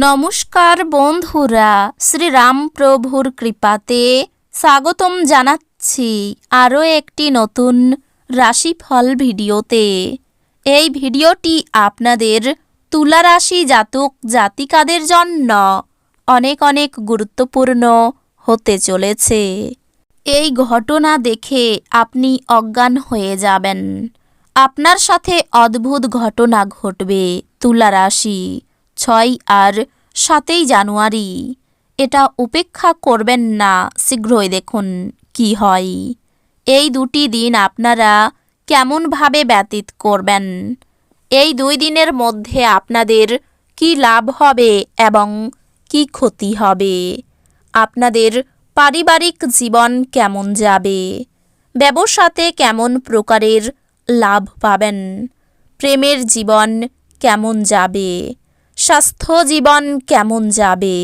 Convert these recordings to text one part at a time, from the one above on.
নমস্কার বন্ধুরা, শ্রীরাম প্রভুর কৃপাতে স্বাগতম জানাচ্ছি আরও একটি নতুন রাশিফল ভিডিওতে। এই ভিডিওটি আপনাদের তুলা রাশি জাতক জাতিকাদের জন্য অনেক অনেক গুরুত্বপূর্ণ হতে চলেছে। এই ঘটনা দেখে আপনি অজ্ঞান হয়ে যাবেন। আপনার সাথে অদ্ভুত ঘটনা ঘটবে তুলা রাশি ছয় আর সাতই জানুয়ারি। এটা উপেক্ষা করবেন না, শীঘ্রই দেখুন কি হয়। এই দুটি দিন আপনারা কেমনভাবে ব্যতীত করবেন? এই দুই দিনের মধ্যে আপনাদের কি লাভ হবে এবং কি ক্ষতি হবে? আপনাদের পারিবারিক জীবন কেমন যাবে? ব্যবসাতে কেমন প্রকারের লাভ পাবেন? প্রেমের জীবন কেমন যাবে? স্বাস্থ্য জীবন কেমন যাবে?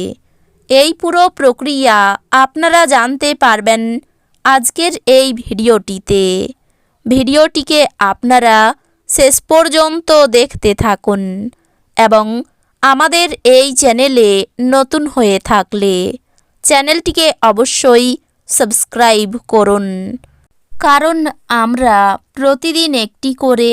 এই পুরো প্রক্রিয়া আপনারা জানতে পারবেন আজকের এই ভিডিওটিতে। ভিডিওটিকে আপনারা শেষ পর্যন্ত দেখতে থাকুন এবং আমাদের এই চ্যানেলে নতুন হয়ে থাকলে চ্যানেলটিকে অবশ্যই সাবস্ক্রাইব করুন। কারণ আমরা প্রতিদিন একটি করে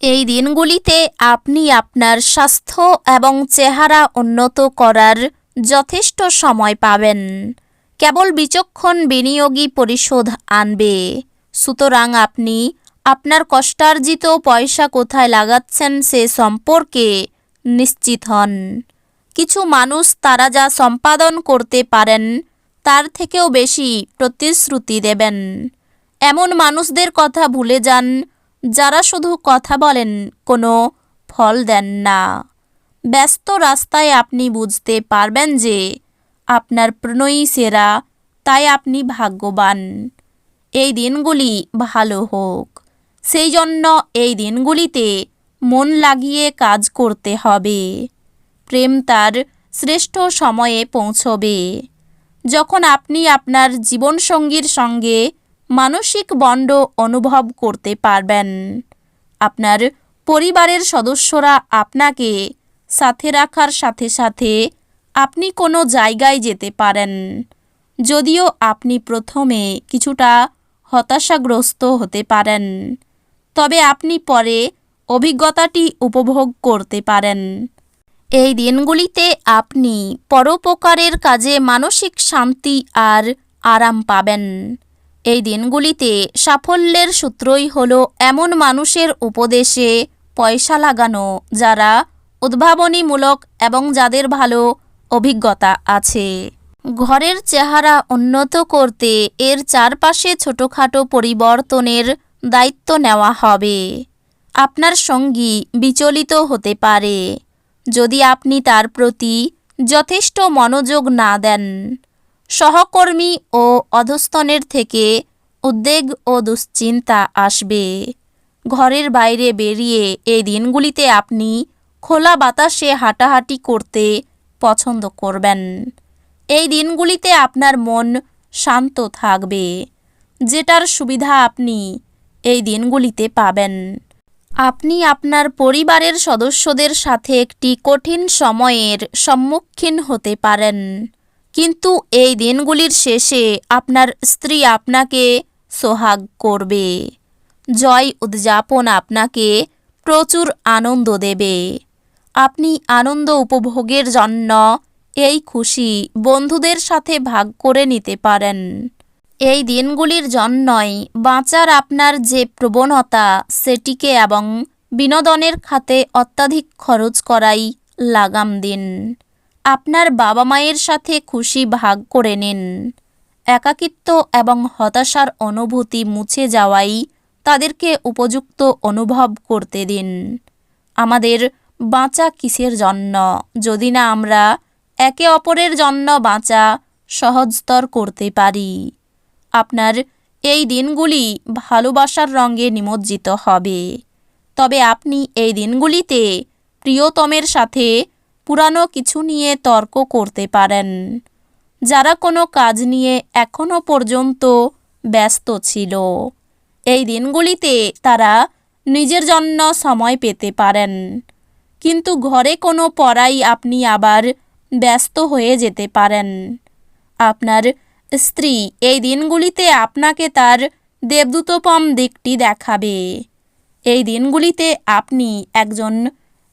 এই দিনগুলিতে আপনি আপনার স্বাস্থ্য এবং চেহারা উন্নত করার যথেষ্ট সময় পাবেন। কেবল বিচক্ষণ বিনিয়োগী পরিশোধ আনবে। সুতরাং আপনি আপনার কষ্টার্জিত পয়সা কোথায় লাগাচ্ছেন সে সম্পর্কে নিশ্চিত হন। কিছু মানুষ তারা যা সম্পাদন করতে পারেন, তার থেকেও বেশি প্রতিশ্রুতি দেবেন। এমন মানুষদের কথা ভুলে যান যারা শুধু কথা বলেন, কোনো ফল দেন না। ব্যস্ত রাস্তায় আপনি বুঝতে পারবেন যে আপনার প্রণয়ী সেরা, তাই আপনি ভাগ্যবান। এই দিনগুলি ভালো হোক। সেই জন্য এই দিনগুলিতে মন লাগিয়ে কাজ করতে হবে। প্রেম তার শ্রেষ্ঠ সময়ে পৌঁছবে। যখন আপনি আপনার জীবনসঙ্গীর সঙ্গে মানসিক বন্ড অনুভব করতে পারবেন। আপনার পরিবারের সদস্যরা আপনাকে সাথে রাখার সাথে সাথে আপনি কোনো জায়গায় যেতে পারেন। যদিও আপনি প্রথমে কিছুটা হতাশাগ্রস্ত হতে পারেন, তবে আপনি পরে অভিজ্ঞতাটি উপভোগ করতে পারেন। এই দিনগুলিতে আপনি পরোপকারের কাজে মানসিক শান্তি আর আরাম পাবেন। এই দিনগুলিতে সাফল্যের সূত্রই হলো এমন মানুষের উপদেশে পয়সা লাগানো, যারা উদ্ভাবনীমূলক এবং যাদের ভালো অভিজ্ঞতা আছে। ঘরের চেহারা উন্নত করতে এর চারপাশে ছোটোখাটো পরিবর্তনের দায়িত্ব নেওয়া হবে। আপনার সঙ্গী বিচলিত হতে পারে। যদি আপনি তার প্রতি যথেষ্ট মনোযোগ না দেন সহকর্মী ও অধস্তনের থেকে উদ্বেগ ও দুশ্চিন্তা আসবে। ঘরের বাইরে বেরিয়ে এই দিনগুলিতে আপনি খোলা বাতাসে হাঁটাহাঁটি করতে পছন্দ করবেন। এই দিনগুলিতে আপনার মন শান্ত থাকবে। যেটার সুবিধা আপনি এই দিনগুলিতে পাবেন। আপনি আপনার পরিবারের সদস্যদের সাথে একটি কঠিন সময়ের সম্মুখীন হতে পারেন। কিন্তু এই দিনগুলির শেষে আপনার স্ত্রী আপনাকে সোহাগ করবে। জয় উদযাপন আপনাকে প্রচুর আনন্দ দেবে। আপনি আনন্দ উপভোগের জন্য এই খুশি বন্ধুদের সাথে ভাগ করে নিতে পারেন। এই দিনগুলির জন্যই বাঁচার আপনার যে প্রবণতা সেটিকে এবং বিনোদনের খাতে অত্যাধিক খরচ করাই লাগাম দিন। আপনার বাবা মায়ের সাথে খুশি ভাগ করে নিন। একাকিত্ব এবং হতাশার অনুভূতি মুছে যাওয়াই তাদেরকে উপযুক্ত অনুভব করতে দিন। আমাদের বাঁচা কিসের জন্য? যদি না আমরা একে অপরের জন্য বাঁচা সহজতর করতে পারি। আপনার এই দিনগুলি ভালোবাসার রঙে নিমজ্জিত হবে। তবে আপনি এই দিনগুলিতে প্রিয়তমের সাথে পুরানো কিছু নিয়ে তর্ক করতে পারেন। যারা কোনো কাজ নিয়ে এখনও পর্যন্ত ব্যস্ত ছিল, এই দিনগুলিতে তারা নিজের জন্য সময় পেতে পারেন। কিন্তু ঘরে কোনো পড়াই আপনি আবার ব্যস্ত হয়ে যেতে পারেন। আপনার স্ত্রী এই দিনগুলিতে আপনাকে তার দেবদূতপম দিকটি দেখাবে। এই দিনগুলিতে আপনি একজন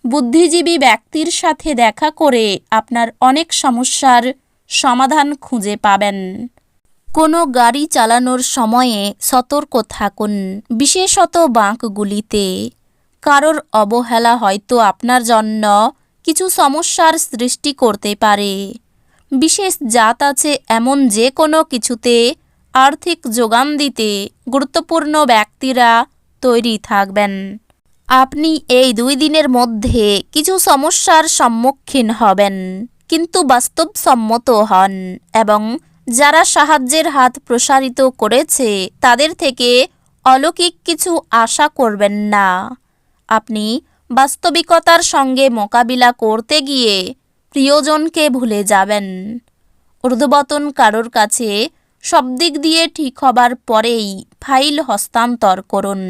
বুদ্ধিজীবী ব্যক্তির সাথে দেখা করে আপনার অনেক সমস্যার সমাধান খুঁজে পাবেন। কোনো গাড়ি চালানোর সময়ে সতর্ক থাকুন। বিশেষত বাঁকগুলিতে। কারোর অবহেলা হয়তো আপনার জন্য কিছু সমস্যার সৃষ্টি করতে পারে। বিশেষ জাত আছে এমন যে কোনো কিছুতে আর্থিক যোগান দিতে গুরুত্বপূর্ণ ব্যক্তিরা তৈরি থাকবেন। আপনি এই দুই দিনের মধ্যে কিছু সমস্যার সম্মুখীন হবেন, কিন্তু বাস্তবসম্মত হন এবং যারা সাহায্যের হাত প্রসারিত করেছে, তাদের থেকে অলৌকিক কিছু আশা করবেন না। আপনি বাস্তবিকতার সঙ্গে মোকাবিলা করতে গিয়ে প্রিয়জনকে ভুলে যাবেন। ঊর্ধ্ববতন কারোর কাছে সব দিক দিয়ে ঠিক হবার পরেই ফাইল হস্তান্তর করুন।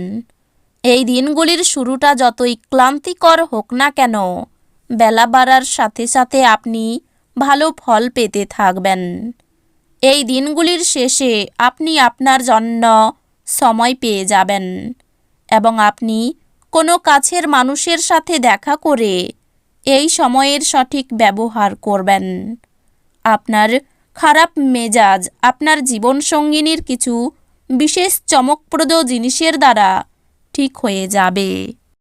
এই দিনগুলির শুরুটা যতই ক্লান্তিকর হোক না কেন, বেলা বাড়ার সাথে সাথে আপনি ভালো ফল পেতে থাকবেন। এই দিনগুলির শেষে আপনি আপনার জন্য সময় পেয়ে যাবেন এবং আপনি কোনো কাছের মানুষের সাথে দেখা করে এই সময়ের সঠিক ব্যবহার করবেন। আপনার খারাপ মেজাজ, আপনার জীবনসঙ্গিনীর কিছু বিশেষ চমকপ্রদ জিনিসের দ্বারা ঠিক হয়ে যাবে।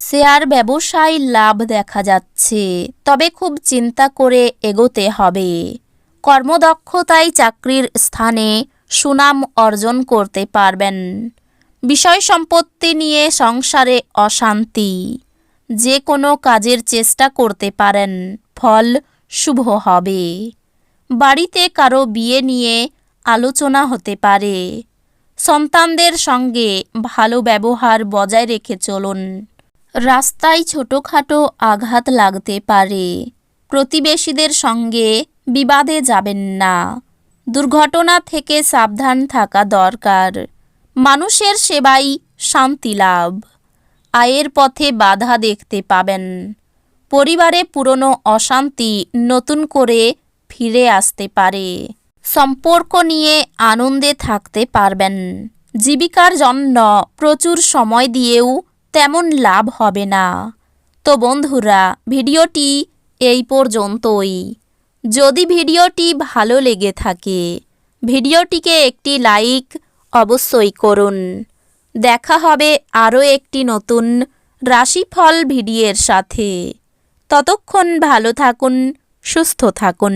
শেয়ার ব্যবসায় লাভ দেখা যাচ্ছে, তবে খুব চিন্তা করে এগোতে হবে। কর্মদক্ষতায় চাকরির স্থানে সুনাম অর্জন করতে পারবেন। বিষয় সম্পত্তি নিয়ে সংসারে অশান্তি, যে কোনো কাজের চেষ্টা করতে পারেন, ফল শুভ হবে। বাড়িতে কারও বিয়ে নিয়ে আলোচনা হতে পারে। সন্তানদের সঙ্গে ভালো ব্যবহার বজায় রেখে চলুন। রাস্তায় ছোটোখাটো আঘাত লাগতে পারে। প্রতিবেশীদের সঙ্গে বিবাদে যাবেন না। দুর্ঘটনা থেকে সাবধান থাকা দরকার। মানুষের সেবাই শান্তি লাভ। আয়ের পথে বাধা দেখতে পাবেন। পরিবারে পুরনো অশান্তি নতুন করে ফিরে আসতে পারে। সম্পর্ক নিয়ে আনন্দে থাকতে পারবেন। জীবিকার জন্য প্রচুর সময় দিয়েও তেমন লাভ হবে না। তো বন্ধুরা, ভিডিওটি এই পর্যন্তই। যদি ভিডিওটি ভালো লেগে থাকে, ভিডিওটিকে একটি লাইক অবশ্যই করুন। দেখা হবে আরও একটি নতুন রাশিফল ভিডিওর সাথে। ততক্ষণ ভালো থাকুন, সুস্থ থাকুন।